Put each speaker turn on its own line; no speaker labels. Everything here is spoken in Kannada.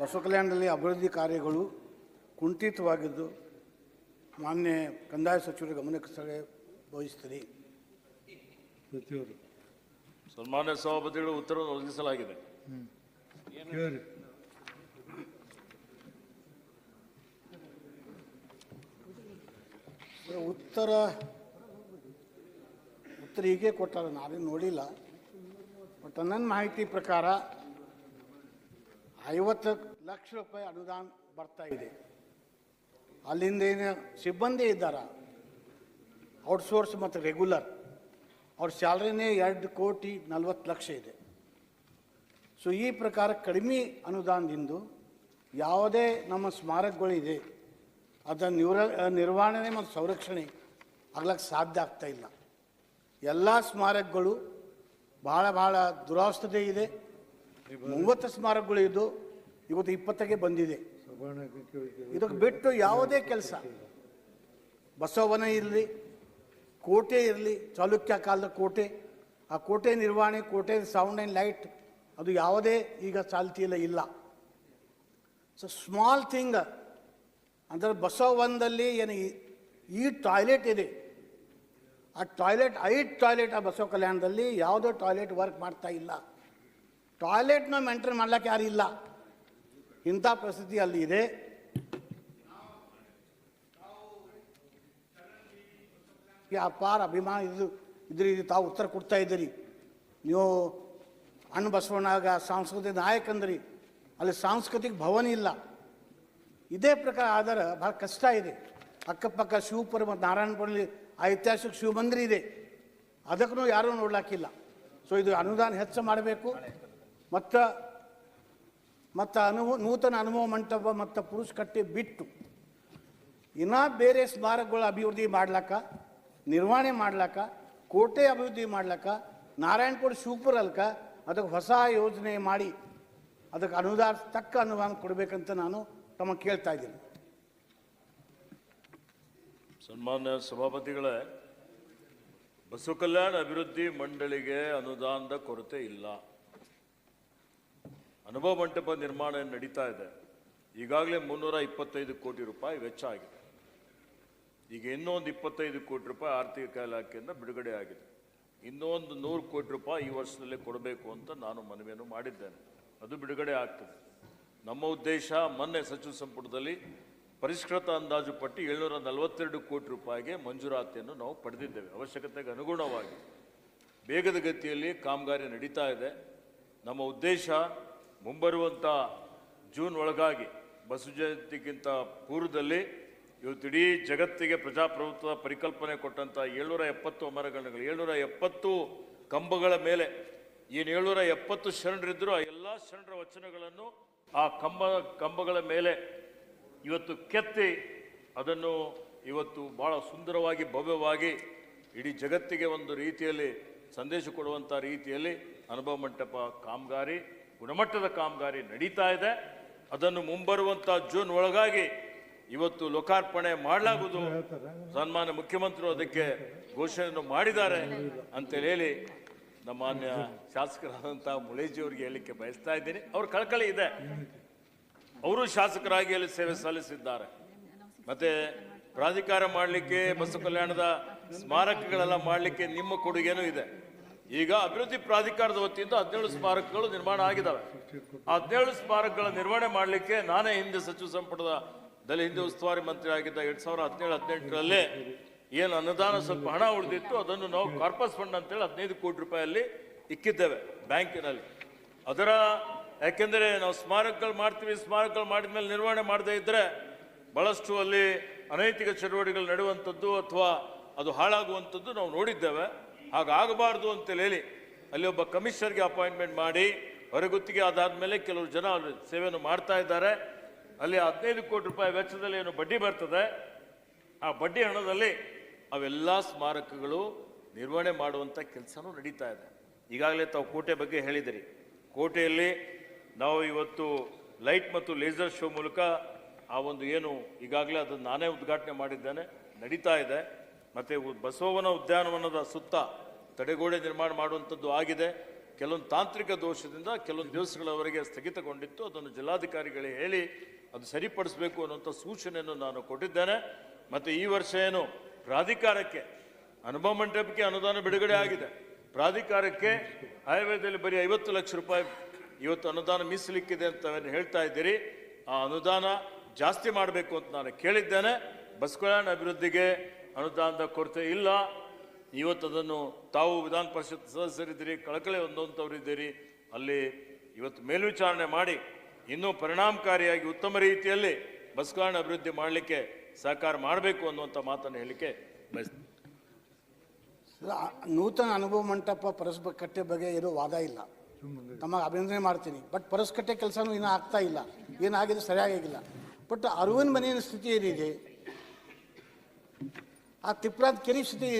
ಬಸವ ಕಲ್ಯಾಣದಲ್ಲಿ ಅಭಿವೃದ್ಧಿ ಕಾರ್ಯಗಳು ಕುಂಠಿತವಾಗಿದ್ದು ಮಾನ್ಯ ಕಂದಾಯ ಸಚಿವರ ಗಮನಕ್ಕೆ ಸಲಹೆ ವಹಿಸ್ತೀನಿ
ಸಚಿವರು.
ಸನ್ಮಾನ್ಯ ಸಭಾಪತಿಗಳು ಉತ್ತರ ಒದಗಿಸಲಾಗಿದೆ
ಉತ್ತರ ಉತ್ತರ ಹೀಗೆ ಕೊಟ್ಟಾರ ನಾನೇನು ನೋಡಿಲ್ಲ. ಬಟ್ ನನ್ನ ಮಾಹಿತಿ ಪ್ರಕಾರ ಐವತ್ತು ಲಕ್ಷ ರೂಪಾಯಿ ಅನುದಾನ ಬರ್ತಾ ಇದೆ. ಅಲ್ಲಿಂದ ಏನು ಸಿಬ್ಬಂದಿ ಇದ್ದಾರ, ಔಟ್ಸೋರ್ಸ್ ಮತ್ತು ರೆಗ್ಯುಲರ್, ಅವ್ರ ಸ್ಯಾಲ್ರಿನೇ ಎರಡು ಕೋಟಿ ನಲ್ವತ್ತು ಲಕ್ಷ ಇದೆ. ಸೊ, ಈ ಪ್ರಕಾರ ಕಡಿಮೆ ಅನುದಾನದಿಂದ ಯಾವುದೇ ನಮ್ಮ ಸ್ಮಾರಕಗಳಿದೆ ಅದರ ನಿವ್ರ, ನಿರ್ವಹಣೆ ಮತ್ತು ಸಂರಕ್ಷಣೆ ಆಗ್ಲಕ್ಕೆ ಸಾಧ್ಯ ಆಗ್ತಾ ಇಲ್ಲ. ಎಲ್ಲ ಸ್ಮಾರಕಗಳು ಭಾಳ ಭಾಳ ದುರಾವಸ್ಥತೆ ಇದೆ ಮೂವತ್ತು ಸ್ಮಾರಕಗಳು ಇದು ಇವತ್ತು ಇಪ್ಪತ್ತಕ್ಕೆ ಬಂದಿದೆ. ಇದಕ್ಕೆ ಬಿಟ್ಟು ಯಾವುದೇ ಕೆಲಸ. ಬಸವನ ಇರಲಿ, ಕೋಟೆ ಇರಲಿ, ಚಾಲುಕ್ಯ ಕಾಲದ ಕೋಟೆ. ಆ ಕೋಟೆ ನಿರ್ವಹಣೆ, ಕೋಟೆ ಸೌಂಡ್ ಆ್ಯಂಡ್ ಲೈಟ್ ಅದು ಯಾವುದೇ ಈಗ ಚಾಲ್ತಿಯಲ್ಲಿ ಇಲ್ಲ. ಸೊ ಸ್ಮಾಲ್ ಥಿಂಗ್ ಅಂದರೆ ಬಸವನದಲ್ಲಿ ಏನು ಈ- ಈ ಟಾಯ್ಲೆಟ್ ಇದೆ. ಆ ಟಾಯ್ಲೆಟ್ ಐಟ್ ಟಾಯ್ಲೆಟ್ ಆ ಬಸವ ಕಲ್ಯಾಣದಲ್ಲಿ ಯಾವುದೋ ಟಾಯ್ಲೆಟ್ ವರ್ಕ್ ಮಾಡ್ತಾ ಇಲ್ಲ. ಟಾಯ್ಲೆಟ್ನ ಮೇಂಟೈನ್ ಮಾಡ್ಲಿಕ್ಕೆ ಯಾರು ಇಲ್ಲ. ಇಂಥ ಪರಿಸ್ಥಿತಿ ಅಲ್ಲಿ ಇದೆ. ಅಪಾರ ಅಭಿಮಾನ, ಇದು, ಇದ್ರಿ ತಾವು ಉತ್ತರ ಕೊಡ್ತಾ ಇದ್ದೀರಿ. ನೀವು ಅಣ್ಣ ಬಸವಣ್ಣಾಗ ಸಾಂಸ್ಕೃತಿಕ ನಾಯಕಂದ್ರಿ ಅಲ್ಲಿ ಸಾಂಸ್ಕೃತಿಕ ಭವನ ಇಲ್ಲ. ಇದೇ ಪ್ರಕಾರ ಆದರೆ ಭಾಳ ಕಷ್ಟ ಇದೆ. ಅಕ್ಕಪಕ್ಕ ಶಿವಪುರ ಮತ್ತು ನಾರಾಯಣಪುರಲ್ಲಿ ಐತಿಹಾಸಿಕ ಶಿವಮಂದಿರ ಇದೆ. ಅದಕ್ಕೂ ಯಾರೂ ನೋಡ್ಲಾಕಿಲ್ಲ. ಸೊ ಇದು ಅನುದಾನ ಹೆಚ್ಚು ಮಾಡಬೇಕು. ಮತ್ತು ಮತ್ತು ಅನುಭವ, ನೂತನ ಅನುಭವ ಮಂಟಪ ಮತ್ತು ಪುರುಷ ಕಟ್ಟೆ ಬಿಟ್ಟು ಇನ್ನೂ ಬೇರೆ ಸ್ಮಾರಕಗಳ ಅಭಿವೃದ್ಧಿ ಮಾಡ್ಲಕ್ಕ, ನಿರ್ವಹಣೆ ಮಾಡ್ಲಕ್ಕ, ಕೋಟೆ ಅಭಿವೃದ್ಧಿ ಮಾಡ್ಲಕ್ಕ, ನಾರಾಯಣಪುರ ಶಿವಪುರ ಅಲ್ಕ ಅದಕ್ಕೆ ಹೊಸ ಯೋಜನೆ ಮಾಡಿ ಅದಕ್ಕೆ ಅನುದಾನ, ತಕ್ಕ ಅನುದಾನ ಕೊಡಬೇಕಂತ ನಾನು ತಮ್ಮ ಕೇಳ್ತಾ ಇದ್ದೀನಿ.
ಸನ್ಮಾನ್ಯ ಸಭಾಪತಿಗಳೇ, ಬಸವ ಕಲ್ಯಾಣ ಅಭಿವೃದ್ಧಿ ಮಂಡಳಿಗೆ ಅನುದಾನದ ಕೊರತೆ ಇಲ್ಲ. ಅನುಭವ ಮಂಟಪ ನಿರ್ಮಾಣ ನಡೀತಾ ಇದೆ. ಈಗಾಗಲೇ ಮುನ್ನೂರ ಇಪ್ಪತ್ತೈದು ಕೋಟಿ ರೂಪಾಯಿ ವೆಚ್ಚ ಆಗಿದೆ. ಈಗ ಇನ್ನೊಂದು ಇಪ್ಪತ್ತೈದು ಕೋಟಿ ರೂಪಾಯಿ ಆರ್ಥಿಕ ಇಲಾಖೆಯಿಂದ ಬಿಡುಗಡೆ ಆಗಿದೆ. ಇನ್ನೊಂದು ನೂರು ಕೋಟಿ ರೂಪಾಯಿ ಈ ವರ್ಷದಲ್ಲೇ ಕೊಡಬೇಕು ಅಂತ ನಾನು ಮನವಿಯನ್ನು ಮಾಡಿದ್ದೇನೆ. ಅದು ಬಿಡುಗಡೆ ಆಗ್ತದೆ. ನಮ್ಮ ಉದ್ದೇಶ ಮೊನ್ನೆ ಸಚಿವ ಸಂಪುಟದಲ್ಲಿ ಪರಿಷ್ಕೃತ ಅಂದಾಜು ಪಟ್ಟಿ ಏಳ್ನೂರ ನಲವತ್ತೆರಡು ಕೋಟಿ ರೂಪಾಯಿಗೆ ಮಂಜೂರಾತಿಯನ್ನು ನಾವು ಪಡೆದಿದ್ದೇವೆ. ಅವಶ್ಯಕತೆಗೆ ಅನುಗುಣವಾಗಿ. ಬೇಗದ ಗತಿಯಲ್ಲಿ ಕಾಮಗಾರಿ ನಡೀತಾ ಇದೆ. ನಮ್ಮ ಉದ್ದೇಶ ಮುಂಬರುವಂಥ ಜೂನ್ ಒಳಗಾಗಿ ಬಸವ ಜಯಂತಿಗಿಂತ ಪೂರ್ವದಲ್ಲಿ ಇವತ್ತು ಇಡೀ ಜಗತ್ತಿಗೆ ಪ್ರಜಾಪ್ರಭುತ್ವ ಪರಿಕಲ್ಪನೆ ಕೊಟ್ಟಂಥ ಏಳ್ನೂರ ಎಪ್ಪತ್ತು ಮರಗಣಗಳು ಏಳ್ನೂರ ಎಪ್ಪತ್ತು ಕಂಬಗಳ ಮೇಲೆ ಏನು ಏಳ್ನೂರ ಎಪ್ಪತ್ತು ಶರಣರಿದ್ದರೂ ಆ ಎಲ್ಲ ಶರಣರ ವಚನಗಳನ್ನು ಆ ಕಂಬ, ಕಂಬಗಳ ಮೇಲೆ ಇವತ್ತು ಕೆತ್ತಿ ಅದನ್ನು ಇವತ್ತು ಭಾಳ ಸುಂದರವಾಗಿ, ಭವ್ಯವಾಗಿ ಇಡೀ ಜಗತ್ತಿಗೆ ಒಂದು ರೀತಿಯಲ್ಲಿ ಸಂದೇಶ ಕೊಡುವಂಥ ರೀತಿಯಲ್ಲಿ ಅನುಭವ ಮಂಟಪ ಕಾಮಗಾರಿ ಗುಣಮಟ್ಟದ ಕಾಮಗಾರಿ ನಡೀತಾ ಇದೆ. ಅದನ್ನು ಮುಂಬರುವಂಥ ಜೂನ್ ಒಳಗಾಗಿ ಇವತ್ತು ಲೋಕಾರ್ಪಣೆ ಮಾಡಲಾಗುವುದು. ಸನ್ಮಾನ್ಯ ಮುಖ್ಯಮಂತ್ರಿಗಳು ಅದಕ್ಕೆ ಘೋಷಣೆಯನ್ನು ಮಾಡಿದ್ದಾರೆ ಅಂತೇಳಿ ಹೇಳಿ ನಮ್ಮ ಮಾನ್ಯ ಶಾಸಕರಾದಂಥ ಮುಳೇಜಿ ಅವರಿಗೆ ಹೇಳಲಿಕ್ಕೆ ಬಯಸ್ತಾ ಇದ್ದೀನಿ. ಅವ್ರ ಕಳಕಳಿ ಇದೆ. ಅವರು ಶಾಸಕರಾಗಿ ಅಲ್ಲಿ ಸೇವೆ ಸಲ್ಲಿಸಿದ್ದಾರೆ. ಮತ್ತೆ ಪ್ರಾಧಿಕಾರ ಮಾಡಲಿಕ್ಕೆ ಬಸವ ಕಲ್ಯಾಣದ ಸ್ಮಾರಕಗಳೆಲ್ಲ ಮಾಡಲಿಕ್ಕೆ ನಿಮ್ಮ ಕೊಡುಗೆನೂ ಇದೆ. ಈಗ ಅಭಿವೃದ್ಧಿ ಪ್ರಾಧಿಕಾರದ ವತಿಯಿಂದ ಹದಿನೇಳು ಸ್ಮಾರಕಗಳು ನಿರ್ಮಾಣ ಆಗಿದ್ದಾವೆ. ಆ ಹದಿನೇಳು ಸ್ಮಾರಕಗಳ ನಿರ್ವಹಣೆ ಮಾಡಲಿಕ್ಕೆ ನಾನೇ ಹಿಂದೆ ಸಚಿವ ಸಂಪುಟದ ದಲ್ಲಿ ಹಿಂದೆ ಉಸ್ತುವಾರಿ ಮಂತ್ರಿ ಆಗಿದ್ದ ಎರಡ್ ಸಾವಿರದ ಹದಿನೇಳು, ಹದಿನೆಂಟರಲ್ಲೇ ಏನು ಅನುದಾನ ಸ್ವಲ್ಪ ಹಣ ಉಳಿದಿತ್ತು, ಅದನ್ನು ನಾವು ಕಾರ್ಪಸ್ ಫಂಡ್ ಅಂತೇಳಿ ಹದಿನೈದು ಕೋಟಿ ರೂಪಾಯಲ್ಲಿ ಇಕ್ಕಿದ್ದೇವೆ ಬ್ಯಾಂಕಿನಲ್ಲಿ. ಅದರ ಯಾಕೆಂದರೆ ನಾವು ಸ್ಮಾರಕಗಳು ಮಾಡ್ತೀವಿ, ಸ್ಮಾರಕಗಳು ಮಾಡಿದ ಮೇಲೆ ನಿರ್ವಹಣೆ ಮಾಡದೇ ಇದ್ದರೆ ಭಾಳಷ್ಟು ಅಲ್ಲಿ ಅನೈತಿಕ ಚಟುವಟಿಕೆಗಳು ನಡೆಯುವಂಥದ್ದು ಅಥವಾ ಅದು ಹಾಳಾಗುವಂಥದ್ದು ನಾವು ನೋಡಿದ್ದೇವೆ. ಹಾಗಾಗಬಾರ್ದು ಅಂತೇಳಿ ಹೇಳಿ, ಅಲ್ಲಿ ಒಬ್ಬ ಕಮಿಷನರ್ಗೆ ಅಪಾಯಿಂಟ್ಮೆಂಟ್ ಮಾಡಿ, ಹೊರಗುತ್ತಿಗೆ ಅದಾದ ಮೇಲೆ ಕೆಲವರು ಜನ ಸೇವೆಯನ್ನು ಮಾಡ್ತಾ ಇದ್ದಾರೆ. ಅಲ್ಲಿ ಹದಿನೈದು ಕೋಟಿ ರೂಪಾಯಿ ವೆಚ್ಚದಲ್ಲಿ ಏನು ಬಡ್ಡಿ ಬರ್ತದೆ. ಆ ಬಡ್ಡಿ ಹಣದಲ್ಲಿ ಅವೆಲ್ಲ ಸ್ಮಾರಕಗಳು ನಿರ್ವಹಣೆ ಮಾಡುವಂಥ ಕೆಲಸನೂ ನಡೀತಾ ಇದೆ. ಈಗಾಗಲೇ ತಾವು ಕೋಟೆ ಬಗ್ಗೆ ಹೇಳಿದಿರಿ. ಕೋಟೆಯಲ್ಲಿ ನಾವು ಇವತ್ತು ಲೈಟ್ ಮತ್ತು ಲೇಸರ್ ಶೋ ಮೂಲಕ ಆ ಒಂದು ಏನು ಈಗಾಗಲೇ ಅದನ್ನು ನಾನೇ ಉದ್ಘಾಟನೆ ಮಾಡಿದ್ದೇನೆ, ನಡೀತಾ ಇದೆ. ಮತ್ತು ಬಸವನ ಉದ್ಯಾನವನದ ಸುತ್ತ ತಡೆಗೋಡೆ ನಿರ್ಮಾಣ ಮಾಡುವಂಥದ್ದು ಆಗಿದೆ. ಕೆಲವೊಂದು ತಾಂತ್ರಿಕ ದೋಷದಿಂದ ಕೆಲವೊಂದು ದಿವಸಗಳವರೆಗೆ ಸ್ಥಗಿತಗೊಂಡಿತ್ತು. ಅದನ್ನು ಜಿಲ್ಲಾಧಿಕಾರಿಗಳಿಗೆ ಹೇಳಿ ಅದು ಸರಿಪಡಿಸಬೇಕು ಅನ್ನುವಂಥ ಸೂಚನೆಯನ್ನು ನಾನು ಕೊಟ್ಟಿದ್ದೇನೆ. ಮತ್ತು ಈ ವರ್ಷ ಏನು? ಪ್ರಾಧಿಕಾರಕ್ಕೆ, ಅನುಭವ ಮಂಟಪಕ್ಕೆ ಅನುದಾನ ಬಿಡುಗಡೆ ಆಗಿದೆ. ಪ್ರಾಧಿಕಾರಕ್ಕೆ ಆಯುರ್ವೇದದಲ್ಲಿ ಬರೀ ಐವತ್ತು ಲಕ್ಷ ರೂಪಾಯಿ ಇವತ್ತು ಅನುದಾನ ಮೀಸಲಿಕ್ಕಿದೆ ಅಂತ ಹೇಳ್ತಾ ಇದ್ದೀರಿ? ಆ ಅನುದಾನ ಜಾಸ್ತಿ ಮಾಡಬೇಕು ಅಂತ ನಾನು ಕೇಳಿದ್ದೇನೆ. ಬಸ್ ಕಲ್ಯಾಣ ಅಭಿವೃದ್ಧಿಗೆ ಅನುದಾನದ ಕೊರತೆ ಇಲ್ಲ. ಇವತ್ತು ಅದನ್ನು ತಾವು ವಿಧಾನ ಪರಿಷತ್ ಸದಸ್ಯರಿದ್ದೀರಿ, ಕಳಕಳಿ ಹೊಂದುವಂಥವರಿದ್ದೀರಿ ಅಲ್ಲಿ ಇವತ್ತು ಮೇಲ್ವಿಚಾರಣೆ ಮಾಡಿ ಇನ್ನೂ ಪರಿಣಾಮಕಾರಿಯಾಗಿ ಉತ್ತಮ ರೀತಿಯಲ್ಲಿ ಬಸ್ಗಳನ್ನ ಅಭಿವೃದ್ಧಿ ಮಾಡಲಿಕ್ಕೆ ಸಹಕಾರ ಮಾಡಬೇಕು ಅನ್ನುವಂಥ ಮಾತನ್ನು ಹೇಳಲಿಕ್ಕೆ ಬಯಸ್ತೀನಿ.
ನೂತನ ಅನುಭವ ಮಂಟಪ ಪರಸ್ಪರ ಕಟ್ಟೆ ಬಗ್ಗೆ ಏನೂ ವಾದ ಇಲ್ಲ. ತಮಗೆ ಅಭಿನಂದನೆ ಮಾಡ್ತೀನಿ. ಬಟ್ ಪರಸ್ಕಟ್ಟೆ ಕೆಲಸನೂ ಇನ್ನೂ ಆಗ್ತಾ ಇಲ್ಲ. ಏನಾಗಿದೆ ಸರಿಯಾಗಿಲ್ಲ. ಬಟ್ ಅರುವನ್ ಮನೆಯ ಸ್ಥಿತಿ ಏನಿದೆ? ಆ ತಿಪ್ರಾಂತ್ ಕೆರೆ ಸ್ಥಿತಿ